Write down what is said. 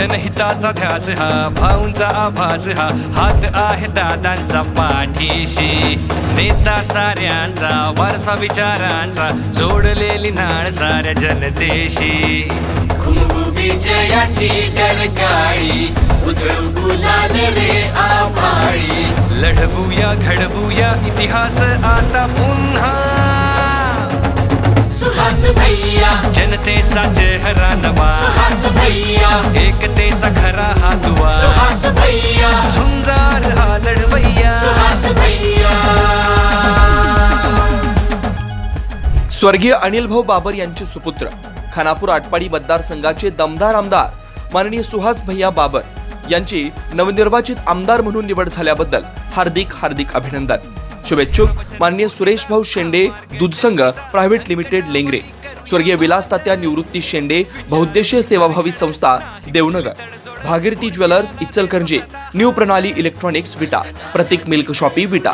जनहिताचा ध्यास हा भाऊंचा आभास हा. हात आहे दादांचा पाठीशी नेता साऱ्यांचा वारसा विचारांचा जोडलेली नाळ साऱ्या जनतेशी. विजयाची डरकाळी उधळू गुलाल रे आभाळी. लढवूया घडवूया इतिहास आता पुन्हा. सुहास भैया जनतेचा चेहरा नवा. सुहास भैया एकतेचा खरा हा दुवा. सुहास भैया झुंजार हा लढवैया. सुहास भैया स्वर्गीय अनिलभाऊ बाबर यांचे सुपुत्र खानापूर आटपाडी मतदारसंघाचे दमदार आमदार माननीय सुहास भैया बाबर यांची नवनिर्वाचित आमदार म्हणून निवड झाल्याबद्दल हार्दिक हार्दिक अभिनंदन. शुभेच्छुक माननीय सुरेश भाऊ शेंडे दूधसंघ प्रायव्हेट लिमिटेड लेंगरे. स्वर्गीय विलास तात्या निवृत्ती शेंडे बहुद्देशीय सेवाभावी संस्था Devnagar. Bhagirathi jewellers Ichalkaranji. New Pranali electronics Vita. Pratik milk shoppe Vita.